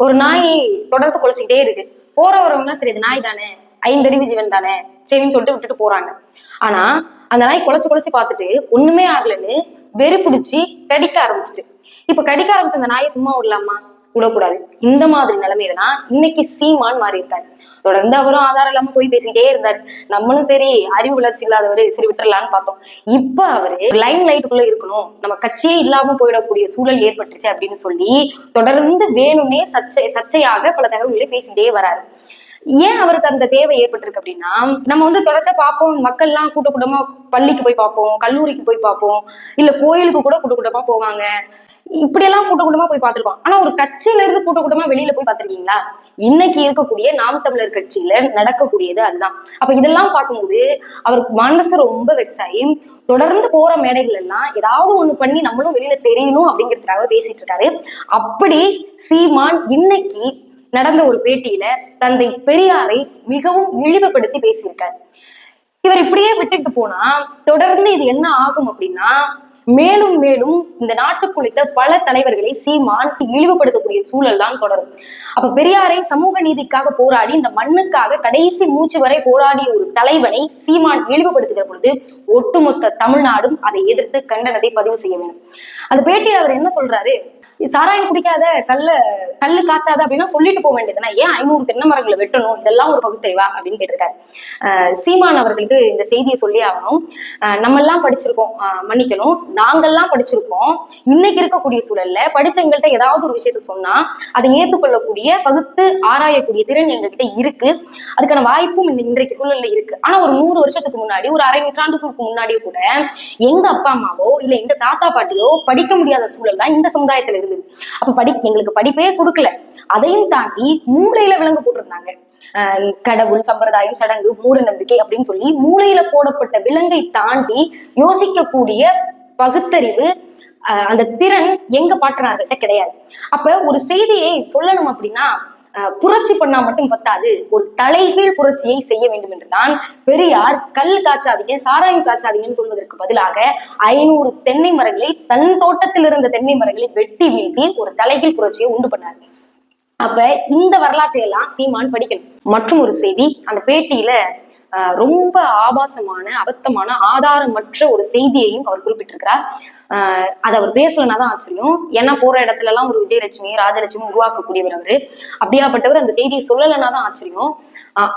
ஒரு நாய் தொடர்ந்து குலைச்சிக்கிட்டே இருக்கு. போறவரவங்க சரி இது நாய் தானே ஐந்தறிவு ஜீவன் தானே சரின்னு சொல்லிட்டு விட்டுட்டு போறாங்க. ஆனா அந்த நாய் குலைச்சு குலைச்சு பார்த்துட்டு ஒண்ணுமே ஆகலைன்னு வெறுப்பிடிச்சு கடிக்க ஆரம்பிச்சிட்டு. இப்ப கடிக்க ஆரம்பிச்ச அந்த நாயை சும்மா விடலாமா? விடக்கூடாது. இந்த மாதிரி நிலைமையில தான் இன்னைக்கு சீமான் மாறி இருக்காரு தொடர்ந்து அவரும் ஆதாரம் இல்லாம போய் பேசிட்டே இருந்தாரு. நம்மளும் சரி அறிவு வளர்ச்சி இல்லாதவரு சரி விட்டுறலாம்னு பார்த்தோம். இப்ப அவரு லைன் லைட்டுக்குள்ள இருக்கணும். நம்ம கட்சியே இல்லாம போயிடக்கூடிய சூழல் ஏற்பட்டுச்சு அப்படின்னு சொல்லி தொடர்ந்து வேணும்னே சர்ச்சை சர்ச்சையாக பல தகவல்களை பேசிட்டே வராரு. ஏன் அவருக்கு அந்த தேவை ஏற்பட்டிருக்கு அப்படின்னா நம்ம வந்து தொடர்ச்சா பார்ப்போம். மக்கள்லாம் கூட்ட கூட்டமா பள்ளிக்கு போய் பார்ப்போம் கல்லூரிக்கு போய் பார்ப்போம். இல்ல கோயிலுக்கு கூட கூட்ட கூட்டமா போவாங்க. இப்படியெல்லாம் கூட்ட கூட்டமா போய் பார்த்திருக்கோம். ஆனா ஒரு கட்சியில இருந்து கூட்ட கூட்டமா வெளியில போய் பார்த்திருக்கீங்களா? இன்னைக்கு இருக்கக்கூடிய நாம் தமிழர் கட்சியில நடக்கக்கூடியது அதுதான். அப்ப இதெல்லாம் பார்க்கும்போது அவருக்கு மனசு ரொம்ப வெக்ஸாயி தொடர்ந்து போற மேடைகள் எல்லாம் ஏதாவது ஒண்ணு பண்ணி நம்மளும் வெளியில தெரியணும் அப்படிங்கிறதுக்காக பேசிட்டு இருக்காரு. அப்படி சீமான் இன்னைக்கு நடந்த ஒரு பேட்டியில தந்தை பெரியாரை மிகவும் இழிவுபடுத்தி பேசியிருக்காரு. இவர் இப்படியே விட்டுட்டு போனா தொடர்ந்து இது என்ன ஆகும் அப்படின்னா மேலும் மேலும் இந்த நாட்டுக்குளித்த பல தலைவர்களை சீமான் இழிவுபடுத்தக்கூடிய சூழல் தான் தொடரும். அப்ப பெரியாரை சமூக நீதிக்காக போராடி இந்த மண்ணுக்காக கடைசி மூச்சு வரை போராடிய ஒரு தலைவனை சீமான் இழிவுபடுத்துகிற பொழுது ஒட்டுமொத்த தமிழ்நாடும் அதை எதிர்த்து கண்டனத்தை பதிவு செய்ய வேண்டும். அந்த பேட்டியில் அவர் என்ன சொல்றாரு? சாராயம் குடிக்காத கல்ல கல்லு காய்ச்சாத அப்படின்னா சொல்லிட்டு போக வேண்டியதுனா ஏன் ஐநூறு தென்னை மரங்களை வெட்டணும்? இதெல்லாம் ஒரு பகுத்தறிவா அப்படின்னு கேட்டிருக்காரு. ஆஹ் சீமான் அவர்களுக்கு இந்த செய்தியை சொல்லி ஆகணும். ஆஹ் நம்ம எல்லாம் படிச்சிருக்கோம். ஆஹ் மன்னிக்கணும். நாங்கெல்லாம் படிச்சிருக்கோம். இன்னைக்கு இருக்கக்கூடிய சூழல்ல படிச்சவங்கள்ட்ட ஏதாவது ஒரு விஷயத்த சொன்னா அதை ஏற்றுக்கொள்ளக்கூடிய பகுத்து ஆராயக்கூடிய திறன் எங்ககிட்ட இருக்கு. அதுக்கான வாய்ப்பும் இன்றைக்கு சூழல்ல இருக்கு. ஆனா ஒரு நூறு வருஷத்துக்கு முன்னாடி ஒரு அரை நூற்றாண்டுக்கு முன்னாடியே கூட எங்க அப்பா அம்மாவோ இல்ல எங்க தாத்தா பாட்டியோ படிக்க முடியாத சூழல் தான் இந்த சமுதாயத்துல இருந்தது அப்ப படி எங்களுக்கு படிப்பே கொடுக்கல. அதையும் தாண்டி மூளையில விலங்கு போட்டிருந்தாங்க. ஆஹ் கடவுள் சம்பிரதாயம் சடங்கு மூட நம்பிக்கை அப்படின்னு சொல்லி மூளையில போடப்பட்ட விலங்கை தாண்டி யோசிக்கக்கூடிய பகுத்தறிவு அந்த திறன் எங்க பாட்டனார்கிட்ட கிடையாது. அப்ப ஒரு செய்தியை சொல்லணும் அப்படின்னா புரட்சி பண்ணா மட்டும் பத்தாது. ஒரு தலைகீழ் புரட்சியை செய்ய வேண்டும் என்றுதான் பெரியார் கல் காய்ச்சாதீங்க சாராயம் காய்ச்சாதீங்கன்னு சொல்வதற்கு பதிலாக ஐநூறு தென்னை மரங்களை தன் தோட்டத்தில் இருந்த தென்னை மரங்களை வெட்டி வீழ்த்தி ஒரு தலைகீழ் புரட்சியை உண்டு பண்ணார். அப்ப இந்த வரலாற்றை எல்லாம் சீமான் படிக்கணும். மற்றும் ஒரு செய்தி அந்த பேட்டியில ரொம்ப ஆபாசமான அபத்தமான ஆதாரமற்ற ஒரு செய்தியையும் அவர் குறிப்பிட்டிருக்கிறார். ஆஹ் அதை அவர் பேசலன்னா தான் ஆச்சரியம். ஏன்னா போற இடத்துல எல்லாம் ஒரு விஜயலட்சுமி ராஜலட்சுமி உருவாக்கக்கூடியவர் அவரு. அப்படியாப்பட்டவர் அந்த செய்தியை சொல்லலைன்னா தான் ஆச்சரியம்.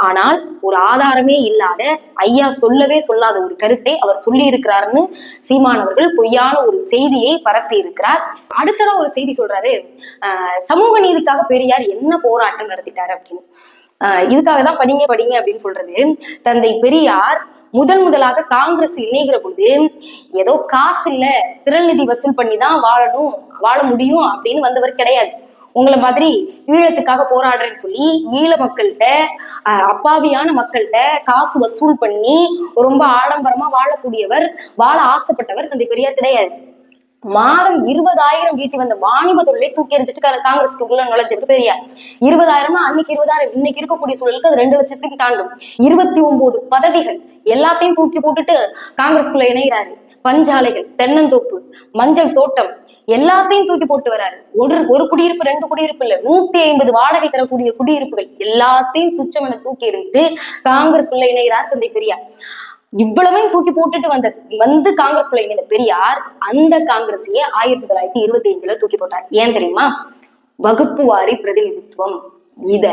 ஆனால் ஒரு ஆதாரமே இல்லாத ஐயா சொல்லவே சொல்லாத ஒரு கருத்தை அவர் சொல்லி இருக்கிறாருன்னு சீமானவர்கள் பொய்யான ஒரு செய்தியை பரப்பி இருக்கிறார் அடுத்ததான் ஒரு செய்தி சொல்றாரு. ஆஹ் சமூக நீதிக்காக பெரியார் என்ன போராட்டம் நடத்திட்டாரு அப்படின்னு. இதுக்காக தான் படிங்க படிங்க அப்படின்னு சொல்றது. தந்தை பெரியார் முதன் முதலாக காங்கிரஸ் இணைகிற பொழுது ஏதோ காசு இல்ல திரள் வசூல் பண்ணி தான் வாழணும் வாழ முடியும் அப்படின்னு வந்தவர் கிடையாது. உங்களை மாதிரி ஈழத்துக்காக போராடுறேன்னு சொல்லி ஈழ மக்கள்கிட்ட ஆஹ் அப்பாவியான மக்கள்கிட்ட காசு வசூல் பண்ணி ரொம்ப ஆடம்பரமா வாழக்கூடியவர் வாழ ஆசைப்பட்டவர் தந்தை பெரியார் கிடையாது. மாதம் இருபதாயிரம் ஈட்டி வந்த வாணிப தொழிலை தூக்கி எறிஞ்சிட்டு காங்கிரஸ்க்கு உள்ள நுழைஞ்சிருக்கு பெரியார் இருபதாயிரம்னா அன்னைக்கு இருபதாயிரம் இன்னைக்கு இருக்கக்கூடிய சூழலுக்கு அது ரெண்டு லட்சத்துக்கு தாண்டும். இருபத்தி ஒன்பது பதவிகள் எல்லாத்தையும் தூக்கி போட்டுட்டு காங்கிரஸ்குள்ள இணைகிறாரு. பஞ்சாலைகள் தென்னந்தோப்பு மஞ்சள் தோட்டம் எல்லாத்தையும் தூக்கி போட்டு வராரு. ஒரு ஒரு குடியிருப்பு ரெண்டு குடியிருப்பு இல்ல. நூத்தி ஐம்பது வாடகை தரக்கூடிய குடியிருப்புகள் எல்லாத்தையும் துச்சமென தூக்கி எறிஞ்சிட்டு காங்கிரஸ் உள்ள இணைகிறார் தந்தை பெரியார். இவ்வளவையும் தூக்கி போட்டுட்டு வந்த வந்து காங்கிரஸ் இணைந்த பெரியார் அந்த காங்கிரஸையே ஆயிரத்தி தொள்ளாயிரத்தி இருபத்தி அஞ்சுல தூக்கி போட்டார். ஏன் தெரியுமா? வகுப்பு வாரி பிரதிநிதித்துவம். இத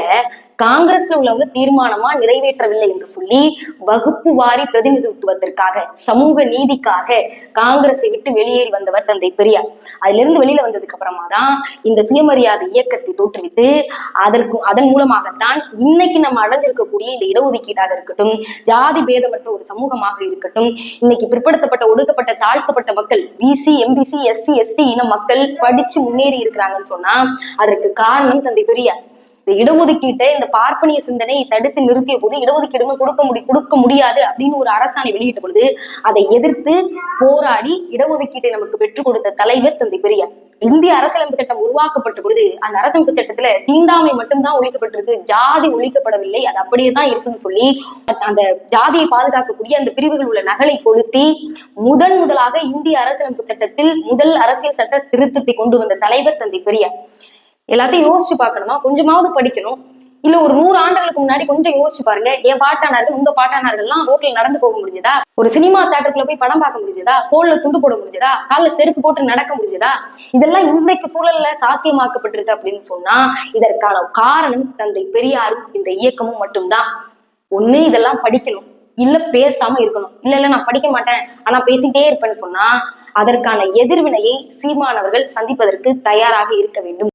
காங்கிரஸ்ல உள்ளவங்க தீர்மானமா நிறைவேற்றவில்லை என்று சொல்லி வகுப்பு வாரி பிரதிநிதித்துவத்திற்காக சமூக நீதிக்காக காங்கிரஸை விட்டு வெளியேறி வந்தவர் தந்தை பெரியார். அதுல இருந்து வெளியில வந்ததுக்கு அப்புறமா தான் இந்த சுயமரியாதை இயக்கத்தை தோற்றுவித்து அதற்கு அதன் மூலமாகத்தான் இன்னைக்கு நம்ம அடைஞ்சிருக்கக்கூடிய இந்த இடஒதுக்கீடாக இருக்கட்டும் ஜாதி பேதமற்ற ஒரு சமூகமாக இருக்கட்டும் இன்னைக்கு பிற்படுத்தப்பட்ட ஒடுக்கப்பட்ட தாழ்த்தப்பட்ட மக்கள் பிசி எம்பிசி எஸ்சி எஸ்டி இன மக்கள் படிச்சு முன்னேறி இருக்கிறாங்கன்னு சொன்னா அதற்கு காரணம் தந்தை பெரியார். இந்த இடஒதுக்கீட்டை இந்த பார்ப்பனிய சிந்தனை தடுத்து நிறுத்திய போது இடஒதுக்கீடுமே கொடுக்க முடி கொடுக்க முடியாது அப்படின்னு ஒரு அரசாணை வெளியிட்ட பொழுது அதை எதிர்த்து போராடி இடஒதுக்கீட்டை நமக்கு பெற்றுக் கொடுத்த தலைவர் தந்தை பெரியார். இந்திய அரசியலமைப்பு சட்டம் உருவாக்கப்பட்ட பொழுது அந்த அரசமைப்பு சட்டத்துல தீண்டாமை மட்டும்தான் ஒழிக்கப்பட்டிருக்கு ஜாதி ஒழிக்கப்படவில்லை அது அப்படியே தான் இருக்குன்னு சொல்லி அந்த ஜாதியை பாதுகாக்கக்கூடிய அந்த பிரிவுகள் உள்ள நகலை கொளுத்தி முதன் முதலாக இந்திய அரசியலமைப்பு சட்டத்தில் முதல் அரசியல் சட்ட திருத்தத்தை கொண்டு வந்த தலைவர் தந்தை பெரியார். எல்லாத்தையும் யோசிச்சு பார்க்கணுமா? கொஞ்சமாவது படிக்கணும். இல்ல ஒரு நூறு ஆண்டுகளுக்கு முன்னாடி கொஞ்சம் யோசிச்சு பாருங்க. என் பாட்டானார்கள் உங்க பாட்டானார்கள்லாம் ரோட்ல நடந்து போக முடிஞ்சதா? ஒரு சினிமா தேட்டருக்குள்ள போய் படம் பார்க்க முடிஞ்சதா? தோல்ல துண்டு போட முடிஞ்சதா? கால்ல செருப்பு போட்டு நடக்க முடிஞ்சதா? இதெல்லாம் இன்றைக்கு சூழல்ல சாத்தியமாக்கப்பட்டிருக்கு அப்படின்னு சொன்னா இதற்கான காரணம் தந்தை பெரியாரும் இந்த இயக்கமும் மட்டும்தான். ஒண்ணு இதெல்லாம் படிக்கணும். இல்ல பேசாம இருக்கணும். இல்ல இல்ல நான் படிக்க மாட்டேன். ஆனா பேசிட்டே இருப்பேன்னு சொன்னா அதற்கான எதிர்வினையை சீமானவர்கள் சந்திப்பதற்கு தயாராக இருக்க வேண்டும்.